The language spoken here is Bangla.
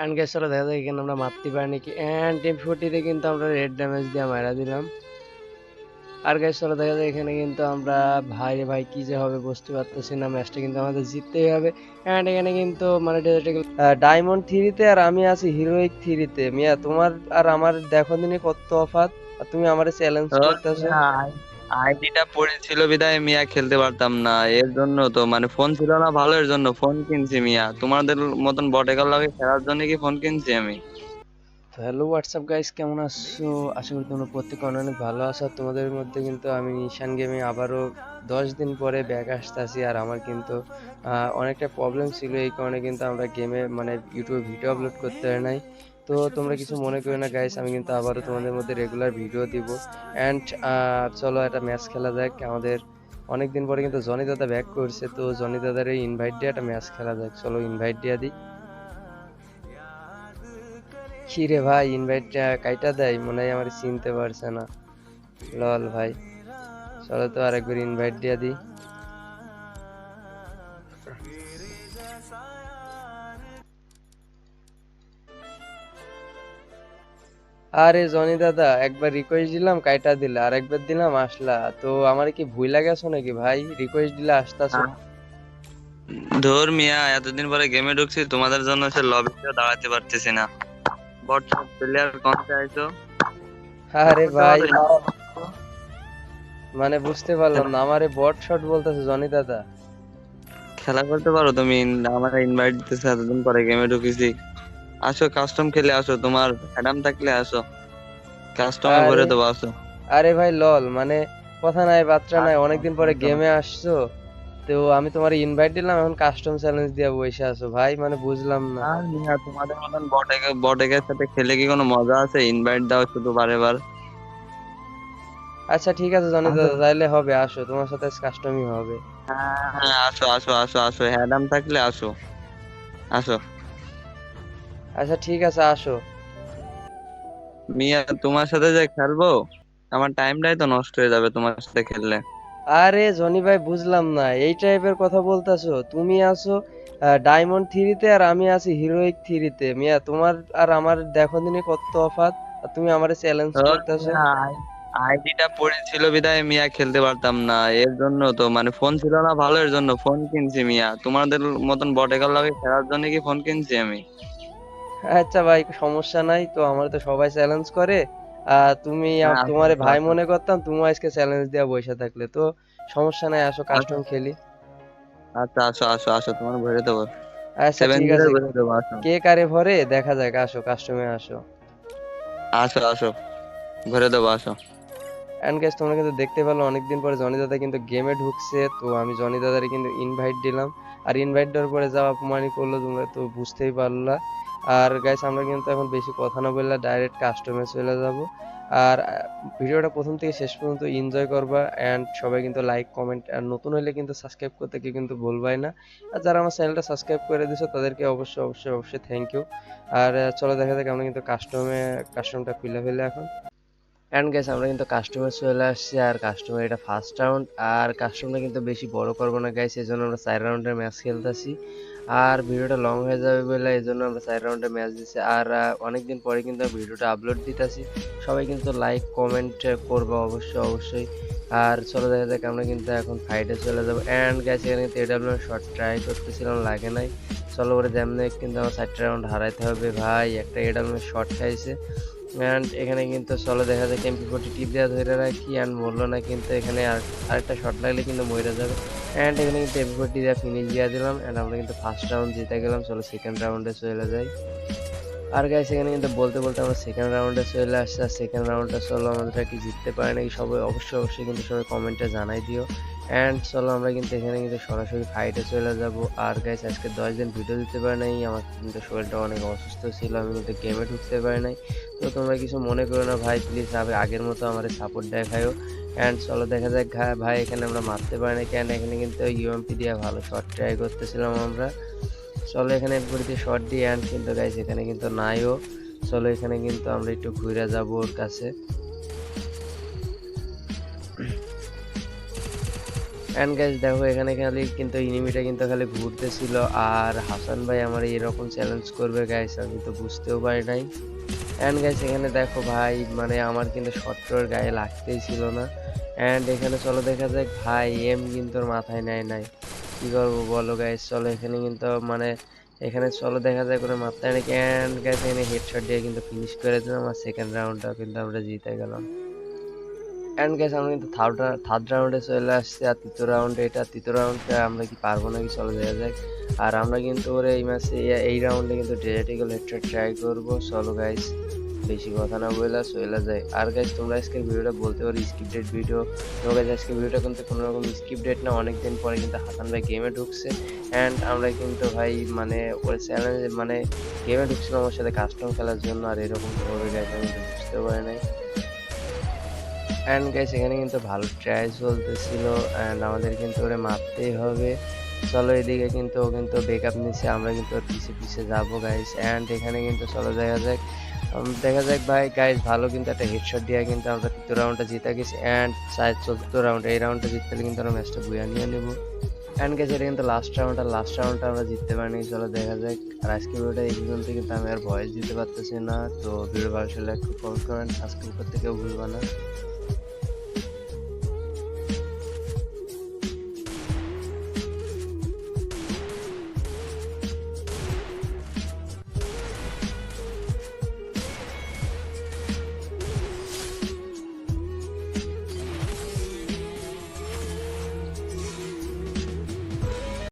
অ্যান্ড গ্যাস চলো দেখা যায় এখানে আমরা মারতে পারিনি কি? অ্যান্ড টিম ফোর্টিতে কিন্তু আমরা রেড ড্যামেজ দিয়ে মারা দিলাম। আর গ্যাস চলো দেখা যায় এখানে কিন্তু আমরা ভাই রে ভাই কি যে হবে বুঝতে পারতেছি না। ম্যাচটা কিন্তু আমাদের জিততেই হবে। অ্যান্ড এখানে কিন্তু মানে ডায়মন্ড থ্রিতে আর আমি আছি হিরোইক থ্রিতে মিয়া তোমার আর আমার দেখো দিনে কত তফাৎ আর তুমি আমারে চ্যালেঞ্জ করতেছো। আইডিটা পড়েছিল বিদায় মিয়া খেলতে পারতাম না। এর জন্য তো মানে ফোন ছিল না ভালো এর জন্য ফোন কিনছি মিয়া। তোমাদের মতন বটেকার লাগে খেলার জন্য কি ফোন কিনছি আমি? হ্যালো হোয়াটসঅ্যাপ গাইস কেমন আছো? আশা করি তোমরা প্রত্যেকে অনেক ভালো আছো। তোমাদের মধ্যে কিন্তু আমি নিশান গেমে আবারও দশ দিন পরে ব্যাক আসতেছি। আর আমার কিন্তু অনেকটা প্রবলেম ছিল। এই কারণে কিন্তু আমরা গেমে মানে ইউটিউবে ভিডিও আপলোড করতে পারি নাই। তো তোমরা কিছু মনে করো না গাইস আমি কিন্তু আবারও তোমাদের মধ্যে রেগুলার ভিডিও দিব। অ্যান্ড চলো একটা ম্যাচ খেলা যাক। আমাদের অনেক দিন পরে কিন্তু জনি দাদা ব্যাক করছে, তো জনি দাদার এই ইনভাইট দিয়ে একটা ম্যাচ খেলা যাক। চলো ইনভাইট দিয়ে দিই। কি রে ভাই ইনভাইটটা কাইটা দেয়? মনে হয় আমার চিনতে পারছে না। লল ভাই। চলো তো আরেকবার ইনভাইট দিয়ে দিই। আরে জনি দাদা একবার রিকোয়েস্ট দিলাম কাইটা দিলা আর একবার দিলাম আসলা। তো আমার কি ভুইলা গেছো নাকি ভাই? রিকোয়েস্ট দিলে আসতাছো। ধর মিয়া এতদিন পরে গেমে ঢুকছি তোমাদের জন্য সে লবিতে দাঁড়াতে পারতেছি না। বট প্লেয়ার কোন চাইছো? আরে ভাই মানে বুঝতে পারলাম না আমারে বট শট বলতেছে জনি দাদা। খেলা করতে পারো তুমি আমার ইনভাইট দিতেছে এতদিন পরে গেমে ঢুকেছি। আসো কাস্টম খেলে আসো তোমার অ্যাডাম থাকলে আসো। কাস্টমে ভরে দেবো আসো। আরে ভাই লল মানে কথা নাই বাচ্চা নাই অনেকদিন পরে গেমে আসছো তো আমি তোমার ইনভাইট দিলাম এখন কাস্টম চ্যালেঞ্জ দিয়ে বসে আছো। ভাই মানে বুঝলাম না। আর মিয়া তোমাদের মতন বটেকে বটেকের সাথে খেলে কি কোনো মজা আছে? ইনভাইট দাও শুধু বারে বার আচ্ছা ঠিক আছে জনি দাদা তাইলে হবে আসো তোমার সাথে কাস্টমই হবে। হ্যাঁ আসো আসো আসো আসো হ্যাঁ অ্যাডাম থাকলে আসো। আসো। আচ্ছা ঠিক আছে আসো। মিয়া তোমার সাথে যে খেলব আমার টাইমটাই তো নষ্ট হয়ে যাবে তোমার সাথে খেললে। আরে জনি ভাই বুঝলাম না। এই টাইপের কথা বলতাছো। তুমি আছো ডায়মন্ড থ্রিতে আর আমি আছি হিরোইক থ্রিতে মিয়া তোমার আর আমার দেখো দিনে কত তফাৎ আর তুমি আমারে চ্যালেঞ্জ করতেছো। আইডিটা পড়েছিল বিদায় মিয়া খেলতে পারতাম না। এর জন্য তো মানে ফোন ছিল না ভালো এর জন্য ফোন কিনছি মিয়া। তোমাদের মতন বটেকার লাগে খেলার জন্য কি ফোন কিনছি আমি? আচ্ছা ভাই সমস্যা নাই। তো আমার তো সবাই চ্যালেঞ্জ করে। আর তুমি হ্যাঁ, তোমারে আচ্ছা, ভাই আচ্ছা। মনে করতাম তুমি আজকে চ্যালেঞ্জ দেওয়া বসে থাকলে। তো সমস্যা নাই আসো কাস্টম খেলি? আচ্ছা আসো আসো আসো তোমার ভরে দেবো। আচ্ছা ঠিক আছে। ভরে দেবো আসো। কে কারে ভরে? দেখা যাক আসো কাস্টমে আসো। আসো আসো। ভরে দেবো আসো। এন্ড গাইস তোমরা কিন্তু দেখতে পেল অনেকদিন পরে জনি দাদা কিন্তু গেমে ঢুকছে। তো আমি জনি দাদারে কিন্তু ইনভাইট দিলাম। আর ইনভাইট দেওয়ার পরে যা অপমানি করল তোমরা তো বুঝতেই পারলা। আর গাইস আমরা কিন্তু এখন বেশি কথা না বললে ডাইরেক্ট কাস্টমে চলে যাব। আর ভিডিওটা প্রথম থেকে শেষ পর্যন্ত এনজয় করবা এন্ড সবাই কিন্তু লাইক কমেন্ট আর নতুন হলে কিন্তু সাবস্ক্রাইব করতে কেউ কিন্তু ভুলবাই না। আর যারা আমার চ্যানেলটা সাবস্ক্রাইব করে দিছো, তাদেরকে অবশ্যই অবশ্যই অবশ্যই থ্যাংক ইউ আর চলো দেখা যাক আমরা কিন্তু কাস্টমে কাস্টমটা খুলে ফেলে এখন। অ্যান্ড গেস আমরা কিন্তু কাস্টমার চলে আসছি আর কাস্টমার এটা ফার্স্ট রাউন্ড আর কাস্টমারটা কিন্তু বেশি বড় করব না গাইস এই জন্য আমরা চার রাউন্ডের ম্যাচ খেলতেছি। আর ভিডিওটা লং হয়ে যাবে বলে এই জন্য আমরা চার রাউন্ডের ম্যাচ দিচ্ছি আর অনেকদিন পরে কিন্তু ভিডিওটা আপলোড দিতেছি। সবাই কিন্তু লাইক কমেন্ট করব অবশ্যই অবশ্যই। আর চলো দেখা যাক, আমরা কিন্তু এখন ফাইটে চলে যাব। অ্যান্ড গাইস এখানে কিন্তু এডাব্লিউ শর্ট ট্রাই করতেছিলাম, লাগে নাই। চলো ওরে যেমনি কিন্তু আমার চারটা রাউন্ড হারাইতে হবে। ভাই, একটা এডাব্লিউ শর্ট খাইছে। অ্যান্ড এখানে কিন্তু চলো, দেখা যায় এমপি ফোর্টি টিপ দেওয়া ধরে রাখি অ্যান্ড মরলো না কিন্তু এখানে আর, আরেকটা শট লাগলে কিন্তু মরে যাবে। অ্যান্ড এখানে কিন্তু এমপি ফোর্টি দেওয়া ফিনিশ দিয়ে দিলাম অ্যান্ড আমরা কিন্তু ফার্স্ট রাউন্ড জিতে গেলাম, চলো সেকেন্ড রাউন্ডে চলে যাই। আর গাইস এখানে কিন্তু বলতে বলতে আমরা সেকেন্ড রাউন্ডে চলে আসছি। আর সেকেন্ড রাউন্ডটা চলো, আমাদের কি জিততে পারে নাকি সবাই অবশ্যই অবশ্যই কিন্তু সবাই কমেন্টে জানাই দিও। অ্যান্ড চলো, আমরা কিন্তু এখানে কিন্তু সরাসরি ফাইটে চলে যাব। আর গাইস আজকে দশ দিন ভিডিও দিতে পারে নাই। আমার কিন্তু শরীরটা অনেক অসুস্থ ছিল, আমি কিন্তু গেমে ঢুকতে পারি নাই। তো তোমরা কিছু মনে করো না ভাই প্লিজ আগের মতো আমার সাপোর্ট দেখায়ও অ্যান্ড চলো, দেখা যাক ভাই, এখানে আমরা মারতে পারি না কেন? এখানে কিন্তু ইউএমপি দিয়ে ভালো শট ট্রাই করতেছিলাম আমরা। চলো এখানে এরপরে শট দিয়ে অ্যান্ড কিন্তু গাইস এখানে কিন্তু নাইও। চলো এখানে কিন্তু আমরা একটু ঘুরে যাব ওর কাছে। অ্যান্ড গাইজ দেখো এখানে খালি কিন্তু ইনিমিটা কিন্তু খালি ঘুরতেছিল, আর হাসান ভাই আমার এরকম চ্যালেঞ্জ করবে গাইস আমি তো বুঝতেও পারি নাই। অ্যান্ড গাইস এখানে দেখো ভাই মানে আমার কিন্তু শর্টর গায়ে লাগতেই ছিল না। অ্যান্ড এখানে চলো দেখা যাক, ভাই এম কিন্তু মাথায় নেয় নাই। কি করব বলো গাইস চলো এখানে কিন্তু মানে এখানে চলো দেখা যায় কোনো মাথায় নাকি অ্যান্ড গাইস এখানে হেডশট দিয়ে কিন্তু ফিনিশ করে দিলাম আর সেকেন্ড রাউন্ডটা কিন্তু আমরা জিতে গেলাম। অ্যান্ড গাইস আমরা কিন্তু থার্ড থার্ড রাউন্ডে চলে আসছি আর তৃতীয় রাউন্ডে এটা তৃতীয় রাউন্ডে আমরা কি পারব নাকি? চলে দেখা যাক। আর আমরা কিন্তু ওর এই ম্যাচে এই রাউন্ডে কিন্তু ডেরেটিক্যাল হেডশট ট্রাই করব। চলো গাইস বেশি কথা না বলে চলে যায়। আর গাইস তোমরা আজকে ভিডিওটা বলতে পারো স্ক্রিপ্টেড ভিডিও তো গাইস আজকে ভিডিওটা কিন্তু কোনো রকম স্ক্রিপ্টেড না, অনেকদিন পরে কিন্তু হাসান ভাই গেমে ঢুকছে। অ্যান্ড আমরা কিন্তু ভাই মানে ওর চ্যালেঞ্জ মানে গেমে ঢুকছিলাম আমার সাথে কাস্টম খেলার জন্য, আর এরকম করবে গাইস আমি বুঝতে পারি নাই। অ্যান্ড গাইস এখানে কিন্তু ভালো ট্রাই চলতেছিল অ্যান্ড আমাদের কিন্তু ওরে মারতেই হবে। চলো এদিকে কিন্তু ও কিন্তু ব্যাকআপ নিচ্ছে আমরা কিন্তু ওর পিছে পিছে যাব গাইস অ্যান্ড এখানে কিন্তু চলো, দেখা যাক। দেখা যাক ভাই গাইজ ভালো কিন্তু একটা হেডশট দিয়ে কিন্তু আমরা তৃতীয় রাউন্ডটা জিতে গেছি অ্যান্ড চার চতুর্থ রাউন্ড এই রাউন্ডটা জিততে গেলে কিন্তু আমরা ম্যাচটা বুয়া নিয়ে নেব। অ্যান্ড গেছে এটা কিন্তু লাস্ট রাউন্ড আর লাস্ট রাউন্ডটা আমরা জিততে পারিনি। চলো দেখা যাক। আর আজকে ভিডিওটা এই পর্যন্ত, কিন্তু আমি আর ভয়েস দিতে পারতেছি না। তো ভিডিও ভালো লাগলে একটু কমেন্ট করেন সাবস্ক্রাইব করতে কেউ ভুলবা না।